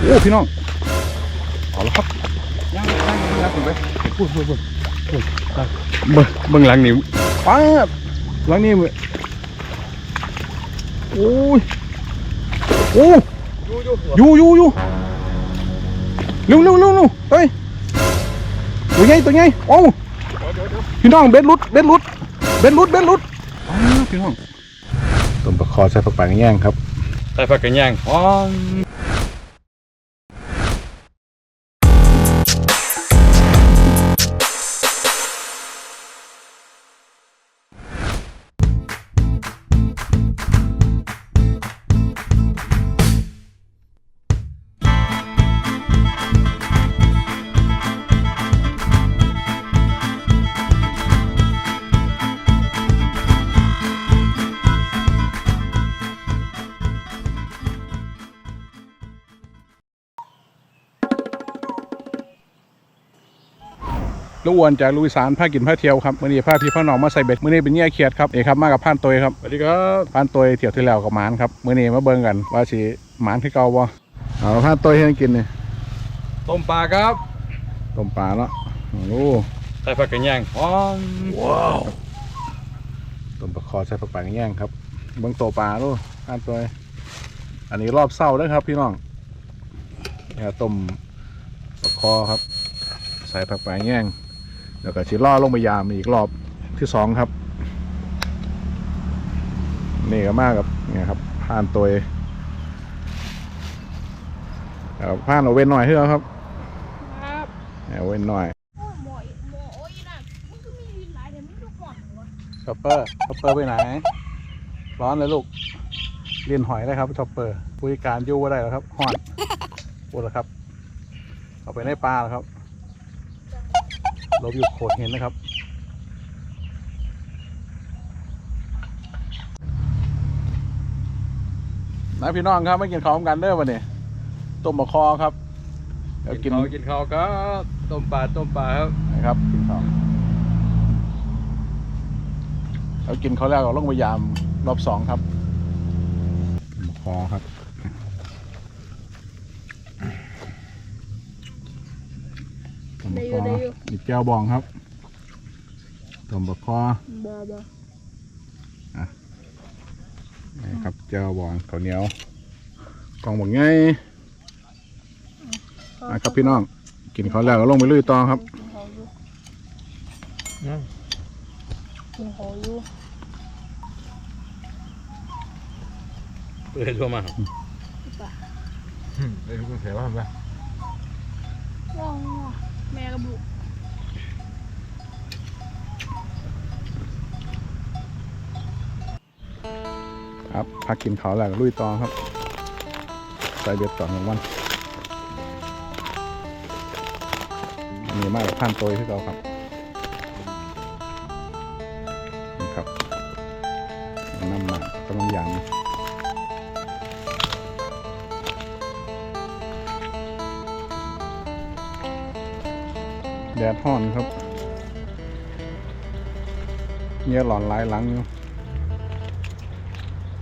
โอ้พี่น้องเอาละครับย่างย่างย่างย่างผมไปพูดพูดพูดพูดครับเบิ่งเบิ่งหลังนี่ป๊าบหลังนี่เว้ยโอ้ยโอ้อยู่อยู่อยู่เร็วเร็วเร็วเร็วเฮ้ยตัวใหญ่ตัวใหญ่โอ้พี่น้องเบ็ดหลุดเบ็ดหลุดเบ็ดหลุดเบ็ดหลุดอ้าวพี่น้องต้มปลาคอใส่ผักปังแย่งครับใส่ผักกันย่างอ๋อ ลูกอ้วนจากลุยสานผ้ากินผ้าเที่ยวครับมื่อนี้ผ้าพี่ผ้าหนองมาใส่เบ็ดมื่อนี้เป็นเนี่ยเขียดครับเอกครับมากับผ่านตัวครับสวัสดีครับผ่านตัวเที่ยวที่แล้วกับหมานครับมื่อนี้มาเบิ่งกันว่าสิหมานที่เก่าบ่เอาผ่านตัวให้กินนี่ต้มปลาครับต้มปลาเนาะโอ้โหใส่ผักกันย่างอ๋อว้าวต้มปลาคอใส่ผักปังแย่งครับเบิ่งตัวปลาดูผ่านตัวอันนี้รอบเศร้าเด้อครับ พี่น้องเนี่ยต้มปลาคอครับใส่ผักปังแย่ง แล้วก็สิล่อลงไปยามอีกรอบที่สองครับ นี่ก็มากกับเนี่ยครับผ่านตัวแล้วผ่านเอาเว้นหน่อยเถอะครับครับเอาเว้นหน่อยโอ้หมอยหมอโอ้ยนะมันก็มีวินหลายแต่ไม่รู้ก่อนวะช็อปเปอร์ช็อปเปอร์ไปไหน ร้อนเลยลูกเรียนหอยได้ครับช็อปเปอร์บริการอยู่ว่าได้แล้วครับห่อนพูดแล้วครับเอาไปในปลาแล้วครับ ลบอยู่โขดเห็นนะครับ นะพี่น้องครับไม่กินข้าวพร้อมกันเด้อวันนี้ต้มมะคอครับเดี๋ยวกิกินนข้าวกินข้าวครับต้มปลาต้มปลาครับนะครับกินข้าวเรากินเขาวแล้วเราลงพยายามรอบสองครับคอครับ ต้มบะคอมีแก้วบองครับต้มบะคอบอบอนี่ครับแก้วบองข้าวเหนียวกล่องบางไงอะครับพี่น้อง กินเขาวแล้วก็ลงไปลุยต่อครับกินเขาอยู่กินเขาอยู่เปิดทั่วมาครับเอ้ยคุณเสียว่าทำไมว่าง ว่ะแม่กับลูกครับพักกินเขาวแล้วลุยต่อครับ ใส่เบ็ดต่อหนึ่งวันมีมากกับพันตัวที่เราครับนี่ครับน้ำหมากกำลังยาง แดดห้อนครับเงี้ยหลอนหลายหลังอยู่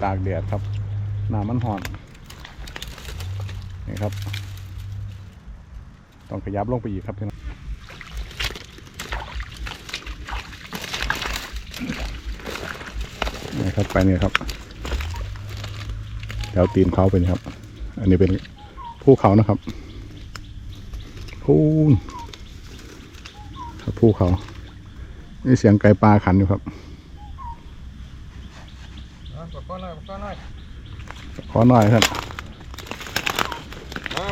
ตากแดดครับหน้ำมันห่อนนี่ครับ ต้องขยับลงไปอีกครับพี่น้องนี่ครับไปนี่ครับแถวตีนเขาเป็นครับ อันนี้เป็นภูเขานะครับภูน ภูเขานี่เสียงไก่ปลาขันอยู่ครับปลาก้อนหน่อยปลาก้อนหน่อยขอหน่อยครับมา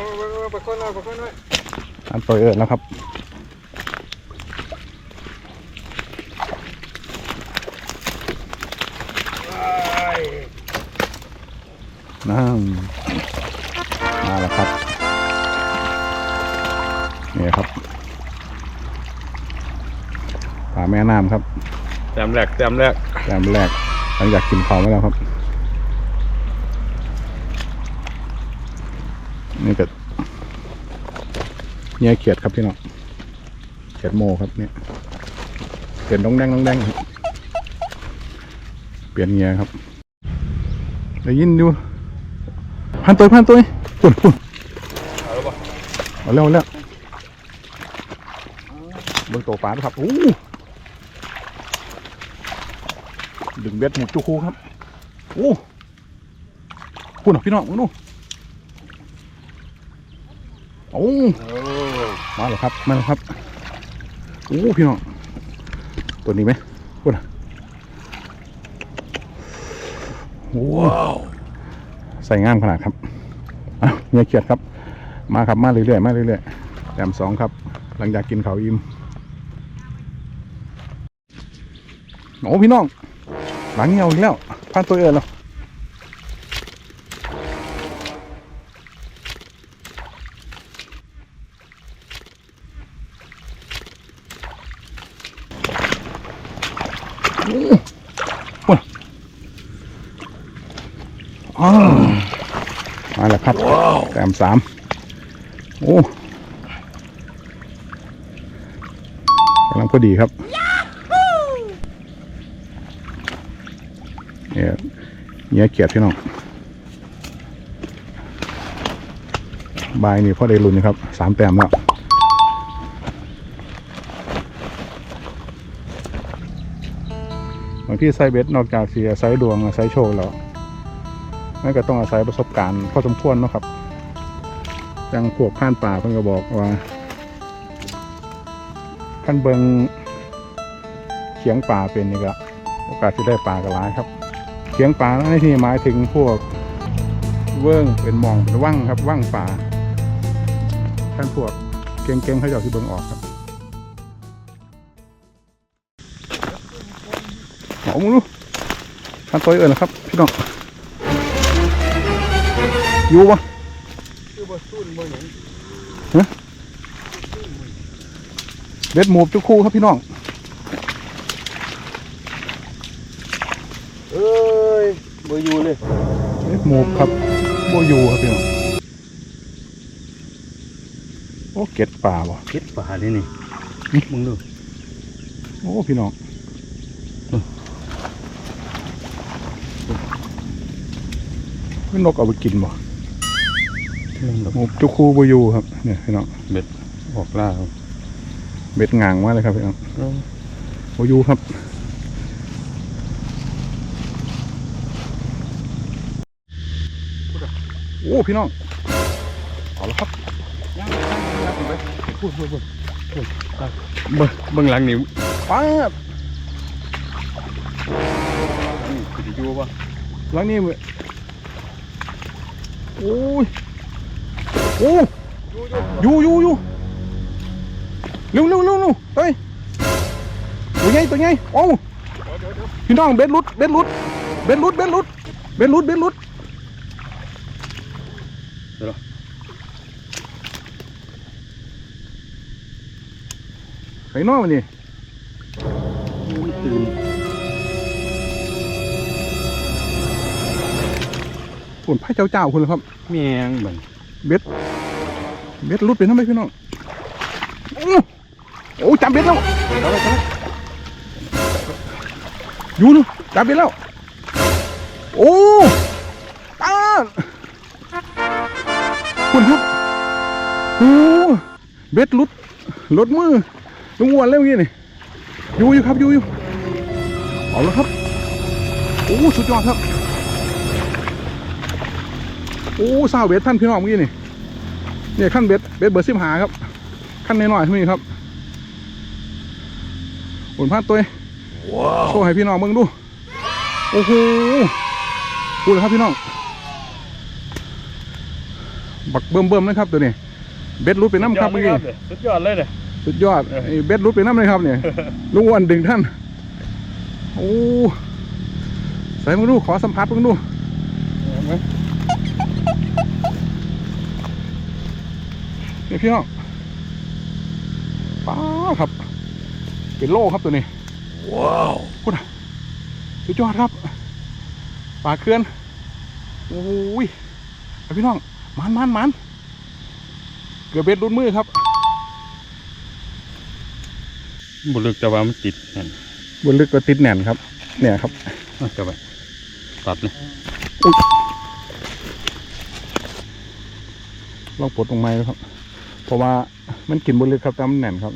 ปลาก้อนหน่อยปลาก้อนหน่อยอันตัวเอิญแล้วครับ มแรกแต้มแรกแต้มแรกหลังจากกินของมาแล้วครับ นี่ก็เนี่ยเขียดครับพี่น้องเขียดโมครับเนี่ยเปลี่ยนน้องแดงน้องแดงเปลี่ยนเงียครับได้ยินอยู่พันตัวพันตัวปุ่นปุ่นเอาเร็วเอาเร็วเบิ่งตัวปลาครับโอ้ ดึงเบ็ดหมูจุคูครับโอ้คุณอะพี่น้องมึงดูโอ้โอ้มาแล้วครับมาแล้วครับโอ้พี่น้องตัวนี้ไหมคุณว้าวใส่งามขนาดครับอะเมียเขียดครับ มาครับมาเรื่อยๆมาเรื่อยๆแต้มสองครับ หลังจากกินเขาอิ่มโอ้พี่น้อง หลังเหี่ยวอีกแล้วพันตัวเอิญแล้วโอ้โหอ้าวมาแล้วครับแต้มสามโอ้กำลังพอดีครับ เนี่ยเนี่ยเกียดพี่น้องบายนี่พ่อได้ลุ้นนะครับสามแต้มแล้วบางที่ไซเบ็ดนอกจากเสียไซดวงไซโชว์แล้วนั่นก็ต้องอาศัยประสบการณ์พอสมควรนะครับจังพวกข้านป่าเพิ่นก็บอกว่าขั้นเบิงเขียงป่าเป็นนี่ก็โอกาสที่ได้ป่าก็หลายครับ เขียงป่าในที่หมายถึงพวกเวิ้งเป็นมองเป็นว่างครับว่างป่าท่านพวกเก่งๆเขาจะเอาที่เบิงออกครับเอมึงดูท่านตัวเอิญนะครับ พี่น้องอยู่ปะคือบ่ซุ่นบ่หยังเบ็ดหมูบจุกคู่ครับพี่น้อง เอ้ย บ่อยู่เลยเบ็ดหมูบครับโบอยูครับพี่น้องโอ้เก็ดป่าวะคิดป่าดินี่มึงดูโอ้พี่น้องไม่นกเอาไปกินบ่มึงดอกหมูบจุกคู่โบอยูครับเนี่ยพี่น้องออกล่าเบ็ดงางมากเลยครับพี่น้องโบอยูครับ โอ้พี่น้องเอาละครับย่างย่างย่างไปพูดพูดพูดเบิ่งเบิ่งหลังนี่ป๊าบนี่สิได้อยู่บ่หลังนี้เว้ยโอ้ยโอ้อยู่อยู่อยู่เร็วเร็วเร็วเร็วเฮ้ยตัวใหญ่ตัวใหญ่โอ้พี่น้องเบ็ดหลุดเบ็ดหลุดเบ็ดหลุดเบ็ดหลุดเบ็ดหลุดเบ็ดหลุด ไข่นอกมันนี่มันตื่นฝุ่นไผ่เจ้าเจ้าคุณเลยครับแม่งบัดเบ็ด เบ็ดหลุดไปทำไมพี่น้องโอ้โอ้จับเบ็ดแล้วอยู่นู่จับเบ็ดแล้ว โอ้ตาคุณครับโอ้เบ็ดหลุดหลุดมือ ลุงอ้วนเร็วงี้นี่อยู่อยู่ครับอยู่อยู่เอาแล้วครับโอ้สุดยอดครับโอ้สาวเบ็ดท่านพี่น้องเมื่อกี้นี่เนี่ยขั้นเบ็ดเบ็ดเบอร์สิบหาครับขั้นน้อยๆเท่านี้ครับอุ่นพาดตัวว้าวโชว์ให้พี่น้องเบิ่งดูโอ้โหพูดเลยครับพี่น้องบักเบิ่มเบิ่มๆนะครับตัวนี้เบ็ดรุดไปน้ำครับเมื่อกี้สุดยอดเลยเด้อ สุดยอดเออไอ้เบ็ดรุดไปน้ำเลยครับเนี่ยลุงอ้วนดึงท่าน โอ้ใส่มึงดูขอสัมผัสมึงดูนี่พี่น้องป้าครับเป็นโล่ครับตัวนี้ ว้าวพูดอะสุดยอดครับปลาเคลื่อนโอ้ยเอาพี่น้องมันมันมันเกือบเบ็ดรุดมือครับ บ่ลึกแต่ว่ามันติดนั่นบนลึกก็ติดแน่นครับ เนี่ยครับ เอาจะไปตัดเลยลองปลดลงไม้ดูครับ เพราะว่ามันกินบนลึกครับแต่มันแน่นครับ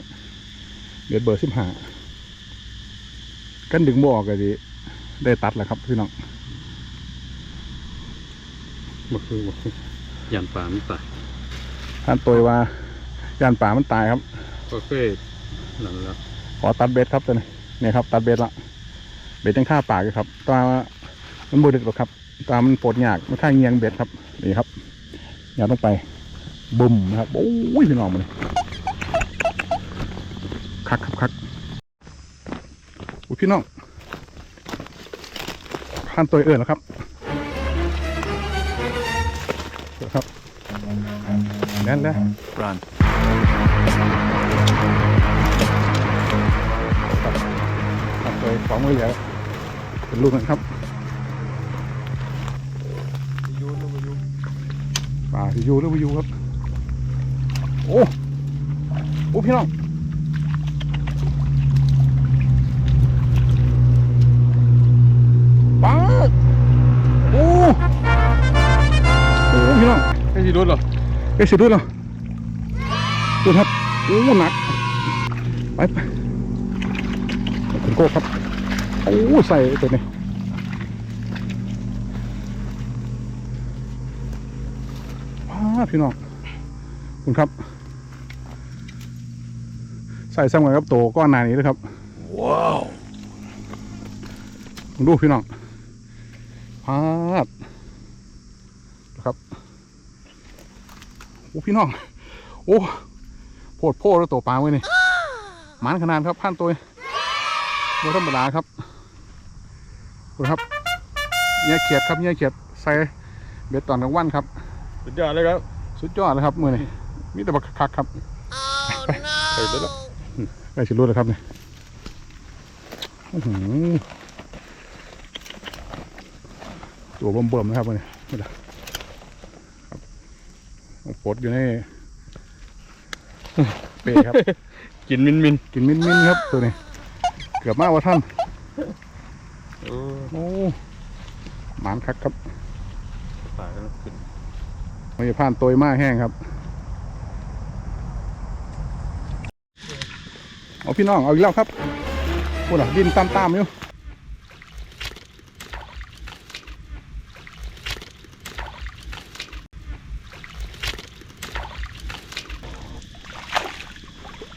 เบียดเบอร์สิบห้ากันดึงบ่ออกก็ดีได้ตัดแหละครับพี่น้องบ่คือบ่คือยันป่ามันตายท่านตัวว่ายานป่ามันตายครับก็เคยนั่นแหล้ว ขอตัดเบ็ดครับตัวนี้เนี่ยครับตัดเบ็ดละเบ็ดยังฆ่าปากอยู่ครับตว่ามันบูดึกหรอกครับ ตามันปวดยากมันค่าเงียงเบ็ดครับนี่ครับอย่าต้องไปบุ่มนะครับโอ้ยพี่น้องมาเลยคักครับคักอุ้ยพี่น้องท่านตัวเอื่นแล้วครับเดี๋ยวครับแน่นแล้วรัน ตัดเลยสองมือเหลือเป็นลูกนะครับยูนบ่ยูป่าวิวหรือวิวครับ โอ้โอ้พี่น้องป้าดโอ้โอ้พี่น้องไอ้สิรถเหรอเอ้ยสุดด้วยเหรอดูครับโอ้หนักไปไป ถึงโก้ครับ โอ้ใส่ตัวนี้ว้าพี่น้องขอบคุณครับ ใส่ซ้ำกันครับโตก้อนหนานี้เลยครับ ว้าวดูพี่น้องพาดนะครับโอ้พี่น้อง โอ้โพดโพดแล้วตัวปลาไว้นี่หมันขนาดครับพันตัว ไม่ธรรมดาครับดูครับเนี่ยเขียดครับเนี่ยเขียดใส่เบ็ดตอนกลางวันครับ สุดยอดเลยครับ สุดยอดเลยครับมือนี่มีแต่บักคักๆครับใส่ไปแล้วได้ชิรู้เลยครับเนี่ยอื้อหือตัวเบิ่มๆนะครับมือนี่นี่แหละครับปลดอยู่ในเป้ครับ กินมินมินกินมิ้นมิ้นๆครับตัวนี้ เกือบมากว่าท่านโอ้โอ้หมานคักครับตายแล้วขึ้นไม่ผ่านตัวมากแห้งครับเอาพี่น้องเอาอีกแล้วครับพูดหรอดินตามตามๆอยู่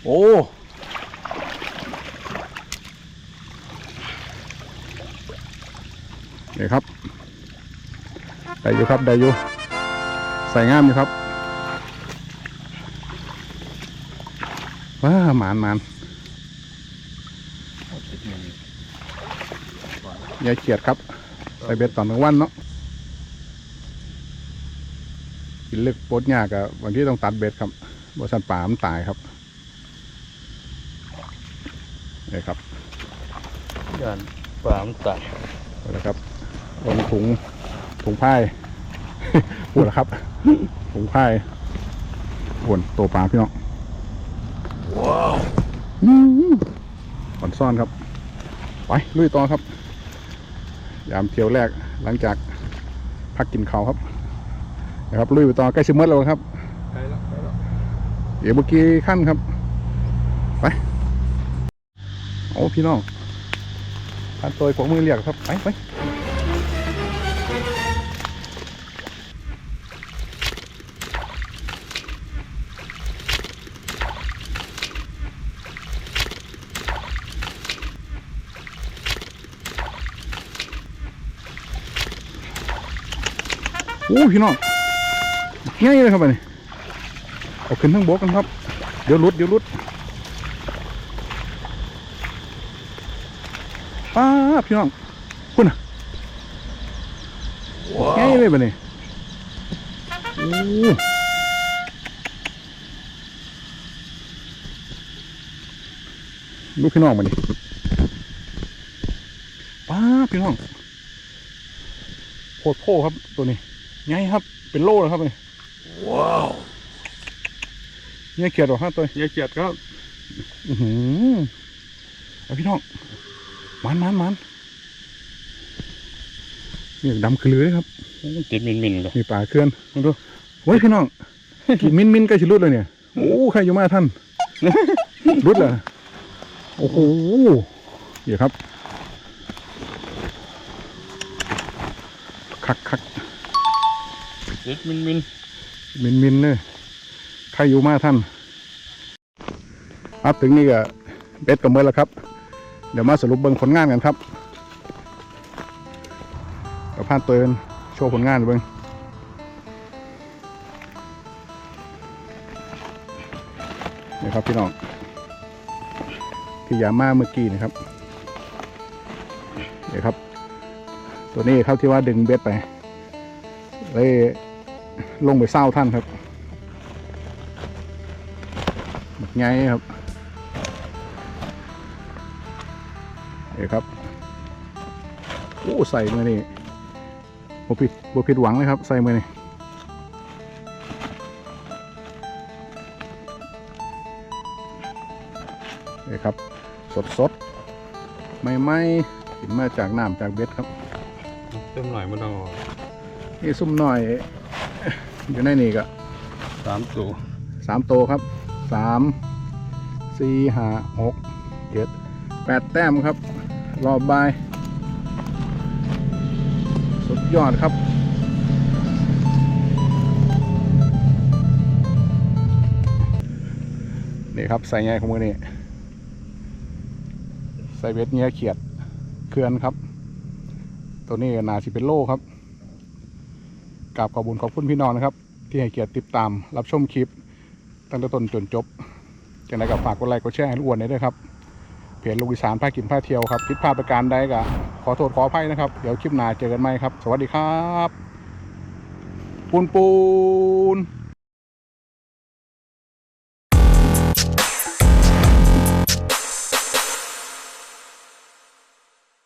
โอ้ นี่ครับได้อยู่ครับได้อยู่ใส่งามอยู่ครับว้าหมานหมานยายเขียดครับใส่เบ็ดตอนกลางวันเนาะกินเลือกปดยากอะบางทีต้องตัดเบ็ดครับบริษัทป่ามันตายครับนี่ครับยันป่ามันตายนี่แหละครับ ลงถุงถุงผ้ายปวดแล้วครับ ถุงผ้ายปวนตัวปลาพี่น้องว้าวก่อนซ่อนครับ ไปลุยต่อครับ ยามเที่ยวแรกหลังจากพักกินข้าวครับนะครับลุยไปต่อใกล้ชิมเมดแล้วครับใกล้แล้วใกล้แล้วเดี๋ยวเมื่อกี้ขั้นครับ ไปโอ้พี่น้องขั้นตัวของมือเรียกครับไปไป อ้พี่น้องง่ายเลยครับอันนี้เอาขึ้นทั้งบกกันครับ เดี๋ยวลุดเดี๋ยวลุดป้าพี่น้องคุณอะง่ายเลยปะเนี่ยโอ้ลูกพี่น้องมาดิป้าพี่น้องโคตรโพครับตัวนี้ ง่ายครับ เป็นโล่เลยครับเนี่ยเนี่ยเขียดหรอฮะตัวยายเกียดครับอือหือเอาพี่น้องมันมันมันนี่ดำคือเลยครับติดมินมินเลยมีปลาเคลื่อนลองดูเฮ้ยพี่น้องกี่มินมินใกล้ชิลุดเลยเนี่ยโอ้ใครอยู่มาท่านรุดเลยโอ้โหเดี๋ยวครับคักคัก เด็ดมินมินมินมินเลยใครอยู่มาท่านครับถึงนี่ก็เบ็ดกับเมื่อแล้วครับ เดี๋ยวมาสรุปเบิ้งผลงานกันครับเดี๋ยวพานเตือนโชว์ผลงานเบิ้งนี่ครับพี่น้องที่ยามาเมื่อกี้นะครับเดี๋ยวครับ ตัวนี้ครับที่ว่าดึงเบ็ดไปเลย ลงไปเศร้าท่านครับหมดไงครับเดี๋ยวครับโอ้ใส่มือนี่บ่ผิดบ่ผิดหวังเลยครับ ใส่มือนี่นี่ครับสดสดๆไม่ไม่ๆกินมาจากน้ำจากเบ็ดครับเต็มหน่อยมันต้องนี่ซุ่มหน่อย อยู่ในนี่ก็สามตัวสามโตวครับสามสี่ห้าหกเจ็ดแปดแต้มครับ รอบบาย สุดยอดครับนี่ครับใส่ไงของมือนี่ใส่เวทเนี้ยเขียดเคือนครับ ตัวนี้นาสิเป็นโลครับ กราบขอบุญขอบคุณพี่น้องนะครับ ที่ให้เกียรติติดตามรับชมคลิป ตั้งแต่ต้นจนจบจังไดกับฝากกดไลค์กดแชร์ให้ลูกอ้วนได้ด้วยครับเพจลูกอีสานพากินพาเที่ยวครับผิดพลาดประการใดก็ขอโทษขออภัยนะครับ เดี๋ยวคลิปหน้าเจอกันใหม่ครับ สวัสดีครับ ปูนปูน